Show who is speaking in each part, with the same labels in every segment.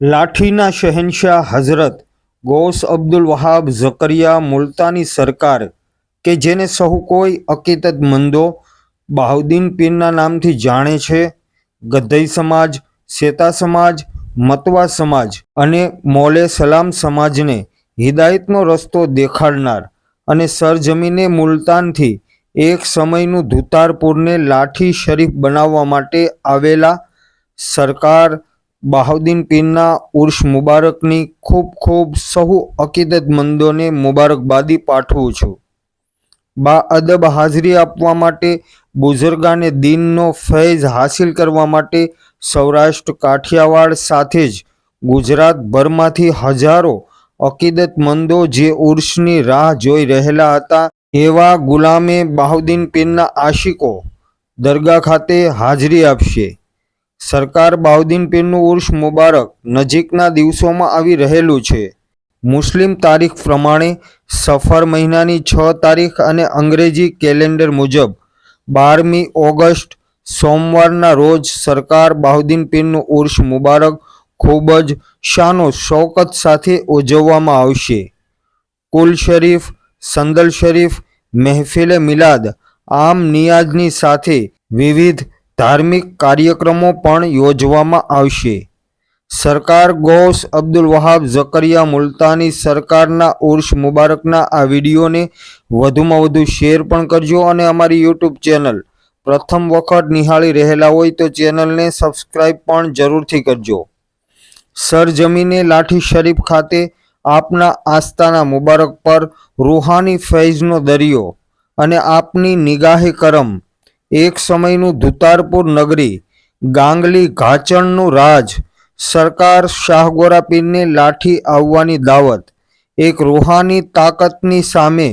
Speaker 1: લાઠીના શહેનશાહ હઝરત ગૌસ અબ્દુલ વહાબ ઝકરિયા મુલતાની સરકાર કે જેને સહુ કોઈ અકીદતમંદો બહાઉદ્દીન પીરના નામથી જાણે છે ગદ્દઈ સમાજ શેતા સમાજ, મતવા સમાજ અને મોલે સલામ સમાજને હિદાયતનો રસ્તો દેખાડનાર અને સરજમીને મુલતાનથી એક સમયનું ધુતારપુરને લાઠી શરીફ બનાવવા માટે આવેલા સરકાર બહાઉદ્દીન પીરના ઉર્ષ મુબારકની ખૂબ ખૂબ સહુ અકીદતમંદોને મુબારકબાદી પાઠવું છું. બા અદબ હાજરી આપવા માટે, બુઝુર્ગાને દીનનો ફૈઝ હાસિલ કરવા માટે સૌરાષ્ટ્ર કાઠિયાવાડ સાથે જ ગુજરાતભરમાંથી હજારો અકીદતમંદો જે ઉર્ષની રાહ જોઈ રહેલા હતા, એવા ગુલામે બહાઉદ્દીન પીરના આશિકો દરગાહ ખાતે હાજરી આપશે. સરકાર બાઉદ્દીન પીરનું ઉર્ષ મુબારક નજીકના દિવસોમાં આવી રહેલું છે. મુસ્લિમ તારીખ પ્રમાણે સફર મહિનાની છ તારીખ અને અંગ્રેજી કેલેન્ડર મુજબ બારમી ઓગસ્ટ સોમવારના રોજ સરકાર બાહુદ્દીન પીરનું ઉર્ષ મુબારક ખૂબ જ શાનો શૌકત સાથે ઉજવવામાં આવશે. કુલ શરીફ, સંદલ શરીફ, મહેફિલે મિલાદ, આમ નિયાઝની સાથે વિવિધ ધાર્મિક કાર્યક્રમો પણ યોજવામાં આવશે. સરકાર ગૌસ અબ્દુલ વહાબ ઝકરિયા મુલ્તાની સરકારના ઉર્ષ મુબારકના આ વિડીયોને વધુમાં વધુ શેર પણ કરજો અને અમારી યુટ્યુબ ચેનલ પ્રથમ વખત નિહાળી રહેલા હોય તો ચેનલને સબસ્ક્રાઈબ પણ જરૂરથી કરજો. સરજમીને લાઠી શરીફ ખાતે આપના આસ્થાના મુબારક પર રૂહાની ફૈઝનો દરિયો અને આપની નિગાહે કરમ એક સમયનું ધુતારપુર નગરી, ગાંગલી ઘાચણનું રાજ, સરકાર શાહગોરા પીરને લાઠી આવવાની દાવત, એક રૂહાની તાકતની સામે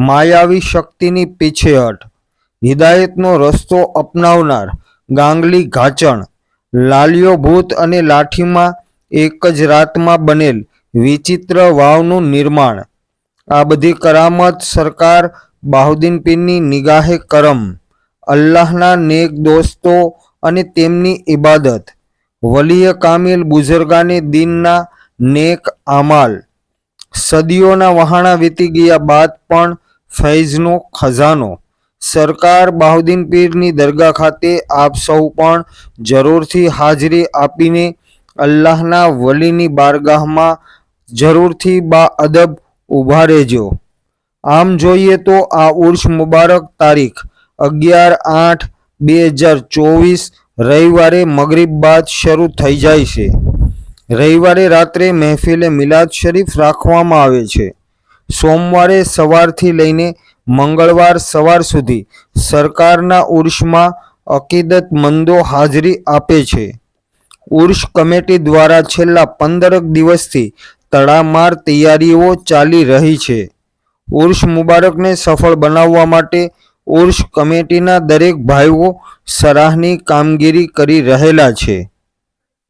Speaker 1: માયાવી શક્તિની પીછેહટ હિદાયતનો રસ્તો અપનાવનાર ગાંગલી ઘાચણ લાલિયો ભૂત અને લાઠીમાં એક જ રાતમાં બનેલ વિચિત્ર વાવનું નિર્માણ. આ બધી કરામત સરકાર બહાઉદ્દીન પીરની નિગાહે કરમ. અલ્લાહના નેક દોસ્તો અને તેમની ઇબાદત. વલીય કામિલ બુઝુર્ગાને દિનના નેક આમાલ. સદીઓના વહાણા વીતી ગયા બાદ પણ ફૈઝનો ખજાનો. સરકાર બહાઉદ્દીન પીરની દરગાહ ખાતે આપ સૌ પણ જરૂરથી હાજરી આપીને અલ્લાહના વલીની બારગાહમાં જરૂરથી બા અદબ ઊભા રહેજો. આમ જોઈએ તો આ ઉર્ષ મુબારક તારીખ અગિયાર આઠ બે હજાર ચોવીસ રવિવારે મગરીબ બાદ શરૂ થઈ જાય છે. રવિવારે રાત્રે મહેફિલે મિલાદ શરીફ રાખવામાં આવે છે. સોમવારે સવારથી લઈને મંગળવાર સવાર સુધી સરકારના ઉર્ષમાં અકીદતમંદો હાજરી આપે છે. ઉર્ષ કમિટી દ્વારા છેલ્લા પંદરક દિવસથી તડામાર તૈયારીઓ ચાલી રહી છે. ઉર્ષ મુબારકને સફળ બનાવવા માટે ઉર્ષ કમિટીના દરેક ભાઈઓ સરાહની કામગીરી કરી રહેલા છે.